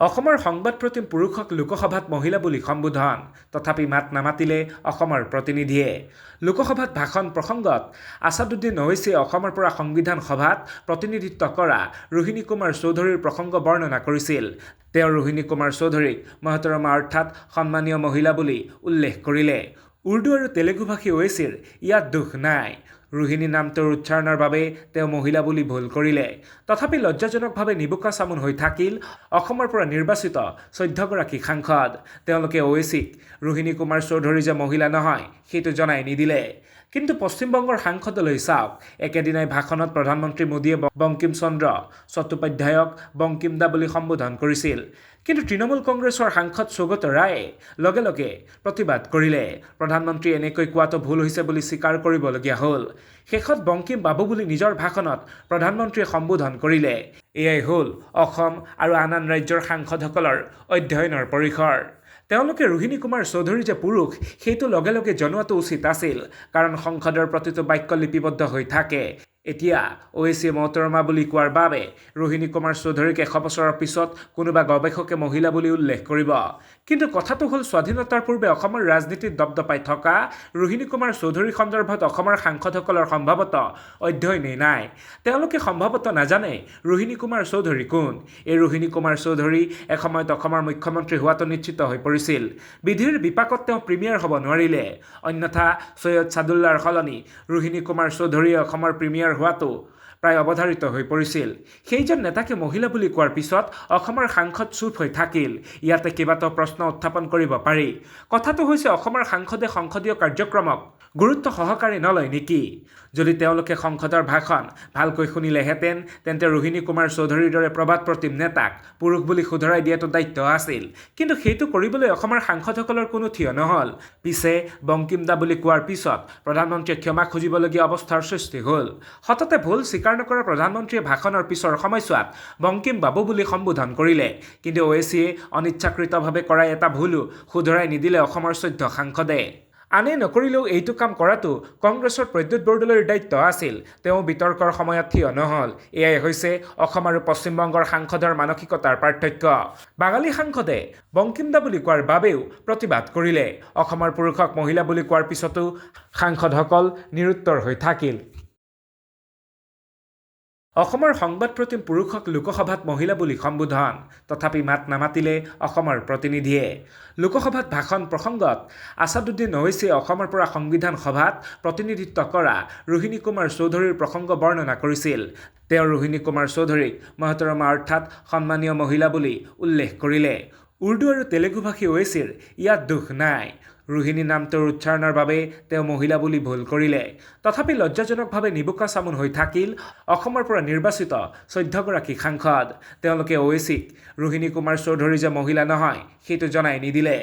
অসমৰ সংবাদ প্ৰতিম পুৰুষক লোকসভাত মহিলা বুলি সম্বোধন। তথাপি মাত নামাতিলে অসমৰ প্ৰতিনিধিয়ে। লোকসভাত ভাষণ প্ৰসংগত আছাদুদ্দিন অৱৈছীয়ে অসমৰ পৰা সংবিধান সভাত প্ৰতিনিধিত্ব কৰা ৰোহিণী কুমাৰ চৌধুৰীৰ প্ৰসংগ বৰ্ণনা কৰিছিল। তেওঁ ৰোহিণী কুমাৰ চৌধুৰীক মহতৰমা অৰ্থাৎ সন্মানীয় মহিলা বুলি উল্লেখ কৰিলে। উৰ্দু আৰু তেলেগুভাষী অৱেচীৰ ইয়াত দুখ নাই। ৰোহিণী নামটোৰ উচ্চাৰণৰ বাবে তেওঁ মহিলা বুলি ভুল কৰিলে। তথাপি লজ্জাজনকভাৱে নিবুকা চামোন হৈ থাকিল অসমৰ পৰা নিৰ্বাচিত চৈধ্যগৰাকী সাংসদ। তেওঁলোকে অৱেচীক ৰোহিণী কুমাৰ চৌধুৰী যে মহিলা নহয় সেইটো জনাই নিদিলে। কিন্তু পশ্চিমবংগৰ সাংসদলৈ চাওক। একেদিনাই ভাষণত প্ৰধানমন্ত্ৰী মোদীয়ে বংকিম চন্দ্ৰ চট্টোপাধ্যায়ক বংকিম দা বুলি সম্বোধন কৰিছিল। কিন্তু তৃণমূল কংগ্ৰেছৰ সাংসদ সৌগত ৰায়ে লগে লগে প্ৰতিবাদ কৰিলে। প্ৰধানমন্ত্ৰীয়ে এনেকৈ কোৱাটো ভুল হৈছে বুলি স্বীকাৰ কৰিবলগীয়া হ'ল। শেষত বংকিম বাবু বুলি নিজৰ ভাষণত প্ৰধানমন্ত্ৰীয়ে সম্বোধন কৰিলে। এয়াই হ'ল অসম আৰু আন আন ৰাজ্যৰ সাংসদসকলৰ অধ্যয়নৰ পৰিসৰ। তেওঁলোকে ৰোহিণী কুমাৰ চৌধুৰী যে পুৰুষ সেইটো লগে লগে জনোৱাটো উচিত আছিল কাৰণ সংসদৰ প্ৰতিটো বাক্য লিপিবদ্ধ হৈ থাকে। এতিয়া অৱেচীয়ে মহতৰমা বুলি কোৱাৰ বাবে ৰোহিণী কুমাৰ চৌধুৰীক এশ বছৰৰ পিছত কোনোবা গৱেষকে মহিলা বুলি উল্লেখ কৰিব। কিন্তু কথাটো হ'ল স্বাধীনতাৰ পূৰ্বে অসমৰ ৰাজনীতিত দপদপাই থকা ৰোহিণী কুমাৰ চৌধুৰী সন্দৰ্ভত অসমৰ সাংসদসকলৰ সম্ভৱতঃ অধ্যয়নেই নাই। তেওঁলোকে সম্ভৱতঃ নাজানে ৰোহিণী কুমাৰ চৌধুৰী কোন। এই ৰোহিণী কুমাৰ চৌধুৰী এসময়ত অসমৰ মুখ্যমন্ত্ৰী হোৱাটো নিশ্চিত হৈ পৰিছিল। বিধিৰ বিপাকত তেওঁ প্ৰিমিয়াৰ হ'ব নোৱাৰিলে। অন্যথা সৈয়দ ছাদুল্লাৰ সলনি ৰোহিণী কুমাৰ চৌধুৰীয়ে অসমৰ প্ৰিমিয়াৰ হোৱাটো প্ৰায় অৱধাৰিত হৈ পৰিছিল। সেইজন নেতাকে মহিলা বুলি কোৱাৰ পিছত অসমৰ সাংসদ চুপ হৈ থাকিল। ইয়াতে কেইবাটাও প্ৰশ্ন উত্থাপন কৰিব পাৰি। কথাটো হৈছে অসমৰ সাংসদে সংসদীয় কাৰ্যক্ৰমক গুৰুত্ব সহকাৰে নলয় নেকি? যদি তেওঁলোকে সংসদৰ ভাষণ ভালকৈ শুনিলেহেঁতেন তেন্তে ৰোহিণী কুমাৰ চৌধুৰীৰ দৰে প্ৰবাদ প্ৰতিম নেতাক পুৰুষ বুলি শুধৰাই দিয়াটো দায়িত্ব আছিল। কিন্তু সেইটো কৰিবলৈ অসমৰ সাংসদসকলৰ কোনো থিয় নহ'ল। পিছে বংকিম দা বুলি কোৱাৰ পিছত প্ৰধানমন্ত্ৰীয়ে ক্ষমা খুজিবলগীয়া অৱস্থাৰ সৃষ্টি হ'ল। সততে ভুল স্বীকাৰ নকৰা প্ৰধানমন্ত্ৰীয়ে ভাষণৰ পিছৰ সময়ছোৱাত বংকিম বাবু বুলি সম্বোধন কৰিলে। কিন্তু অৱেচীয়ে অনিচ্ছাকৃতভাৱে কৰা এটা ভুলো শুধৰাই নিদিলে অসমৰ চৈধ্য সাংসদে। আনে নকৰিলেও এইটো কাম কৰাটো কংগ্ৰেছৰ প্ৰদ্যুৎ বৰদলৈৰ দায়িত্ব আছিল। তেওঁ বিতৰ্কৰ সময়ত থিয় নহ'ল। এয়াই হৈছে অসম আৰু পশ্চিমবংগৰ সাংসদৰ মানসিকতাৰ পাৰ্থক্য। বাঙালী সাংসদে বংকিমদা বুলি কোৱাৰ বাবেও প্ৰতিবাদ কৰিলে। অসমৰ পুৰুষক মহিলা বুলি কোৱাৰ পিছতো সাংসদসকল নিৰুত্তৰ হৈ থাকিল। অসমৰ সংবাদ প্ৰতিম পুৰুষক লোকসভাত মহিলা বুলি সম্বোধন। তথাপি মাত নামাতিলে অসমৰ প্ৰতিনিধিয়ে। লোকসভাত ভাষণ প্ৰসংগত আছাদুদ্দিন অৱৈছীয়ে অসমৰ পৰা সংবিধান সভাত প্ৰতিনিধিত্ব কৰা ৰোহিণী কুমাৰ চৌধুৰীৰ প্ৰসংগ বৰ্ণনা কৰিছিল। তেওঁ ৰোহিণী কুমাৰ চৌধুৰীক মহতৰমা অৰ্থাৎ সন্মানীয় মহিলা বুলি উল্লেখ কৰিলে। উৰ্দু আৰু তেলেগুভাষী অৱেচীৰ ইয়াত দুখ নাই। ৰোহিণী নামটোৰ উচ্চাৰণৰ বাবে তেওঁ মহিলা বুলি ভুল কৰিলে। তথাপি লজ্জাজনকভাৱে নিবুকা চামোন হৈ থাকিল অসমৰ পৰা নিৰ্বাচিত চৈধ্যগৰাকী সাংসদ। তেওঁলোকে অৱেচীক ৰোহিণী কুমাৰ চৌধুৰী যে মহিলা নহয় সেইটো জনাই নিদিলে।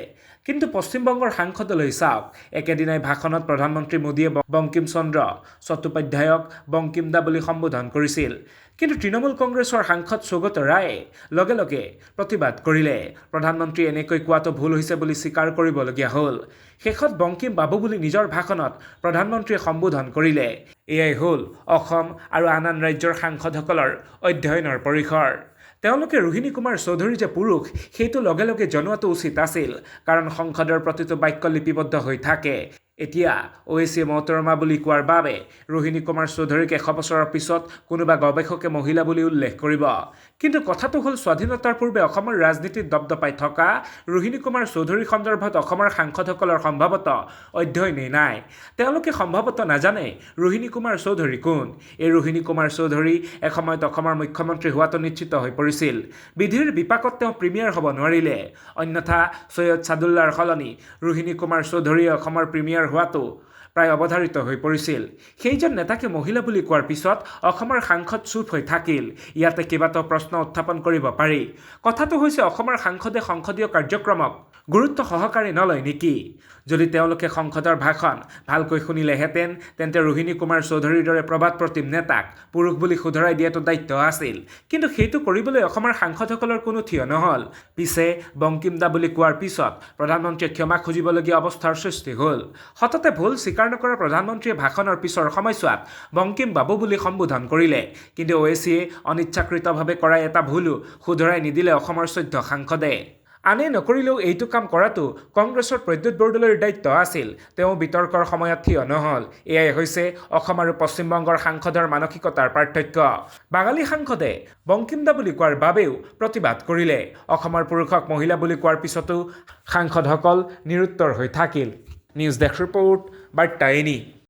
কিন্তু পশ্চিমবংগৰ সাংসদলৈ চাওক। একেদিনাই ভাষণত প্ৰধানমন্ত্ৰী মোদীয়ে বংকিম চন্দ্ৰ চট্টোপাধ্যায়ক বংকিম দা বুলি সম্বোধন কৰিছিল। কিন্তু তৃণমূল কংগ্ৰেছৰ সাংসদ সৌগত ৰায়ে লগে লগে প্ৰতিবাদ কৰিলে। প্ৰধানমন্ত্ৰীয়ে এনেকৈ কোৱাটো ভুল হৈছে বুলি স্বীকাৰ কৰিবলগীয়া হ'ল। শেষত বংকিম বাবু বুলি নিজৰ ভাষণত প্ৰধানমন্ত্ৰীয়ে সম্বোধন কৰিলে। এয়াই হ'ল অসম আৰু আন আন ৰাজ্যৰ সাংসদসকলৰ অধ্যয়নৰ পৰিসৰ। তেওঁলোকে ৰোহিণী কুমাৰ চৌধুৰী যে পুৰুষ সেইটো লগে লগে জনোৱাটো উচিত আছিল কাৰণ সংসদৰ প্ৰতিটো বাক্য লিপিবদ্ধ হৈ থাকে। এতিয়া অৱেচীয়ে মহতৰমা বুলি কোৱাৰ বাবে ৰোহিণী কুমাৰ চৌধুৰীক এশ বছৰৰ পিছত কোনোবা গৱেষকে মহিলা বুলি উল্লেখ কৰিব। কিন্তু কথাটো হ'ল স্বাধীনতাৰ পূৰ্বে অসমৰ ৰাজনীতিত দপদপাই থকা ৰোহিণী কুমাৰ চৌধুৰী সন্দৰ্ভত অসমৰ সাংসদসকলৰ সম্ভৱতঃ অধ্যয়নেই নাই। তেওঁলোকে সম্ভৱতঃ নাজানে ৰোহিণী কুমাৰ চৌধুৰী কোন। এই ৰোহিণী কুমাৰ চৌধুৰী এসময়ত অসমৰ মুখ্যমন্ত্ৰী হোৱাটো নিশ্চিত হৈ পৰিছিল। বিধিৰ বিপাকত তেওঁ প্ৰিমিয়াৰ হ'ব নোৱাৰিলে। অন্যথা সৈয়দ ছাদুল্লাৰ সলনি ৰোহিণী কুমাৰ চৌধুৰীয়ে অসমৰ প্ৰিমিয়াৰ হোৱাটো প্ৰায় অৱধাৰিত হৈ পৰিছিল। সেইজন নেতাকে মহিলা বুলি কোৱাৰ পিছত অসমৰ সাংসদ চুপ হৈ থাকিল। ইয়াতে কেইবাটাও প্ৰশ্ন উত্থাপন কৰিব পাৰি। কথাটো হৈছে অসমৰ সাংসদে সংসদীয় কাৰ্যক্ৰমক গুৰুত্ব সহকাৰে নলয় নেকি? যদি তেওঁলোকে সংসদৰ ভাষণ ভালকৈ শুনিলেহেঁতেন তেন্তে ৰোহিণী কুমাৰ চৌধুৰীৰ দৰে প্ৰবাদ প্ৰতিম নেতাক পুৰুষ বুলি শুধৰাই দিয়াটো দায়িত্ব আছিল। কিন্তু সেইটো কৰিবলৈ অসমৰ সাংসদসকলৰ কোনো থিয় নহ'ল। পিছে বংকিম দা বুলি কোৱাৰ পিছত প্ৰধানমন্ত্ৰীয়ে ক্ষমা খুজিবলগীয়া অৱস্থাৰ সৃষ্টি হ'ল। সততে ভুল স্বীকাৰ স্বীকাৰ নকৰা প্ৰধানমন্ত্ৰীয়ে ভাষণৰ পিছৰ সময়ছোৱাত বংকিম বাবু বুলি সম্বোধন কৰিলে। কিন্তু অৱেচিয়ে অনিচ্ছাকৃতভাৱে কৰা এটা ভুলো শুধৰাই নিদিলে অসমৰ চৈধ্য সাংসদে। আনে নকৰিলেও এইটো কাম কৰাটো কংগ্ৰেছৰ প্ৰদ্যুৎ বৰদলৈৰ দায়িত্ব আছিল। তেওঁ বিতৰ্কৰ সময়ত থিয় নহ'ল। এয়াই হৈছে অসম আৰু পশ্চিমবংগৰ সাংসদৰ মানসিকতাৰ পাৰ্থক্য। বাঙালী সাংসদে বংকিমদা বুলি কোৱাৰ বাবেও প্ৰতিবাদ কৰিলে। অসমৰ পুৰুষক মহিলা বুলি কোৱাৰ পিছতো সাংসদসকল নিৰুত্তৰ হৈ থাকিল। News desk report but tiny.